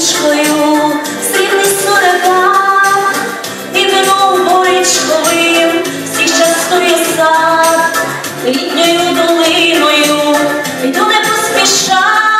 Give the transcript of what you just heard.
річкою, срібний сурака, і немов борічковим, всі щастує сад, літньою долиною, йду не поспіша.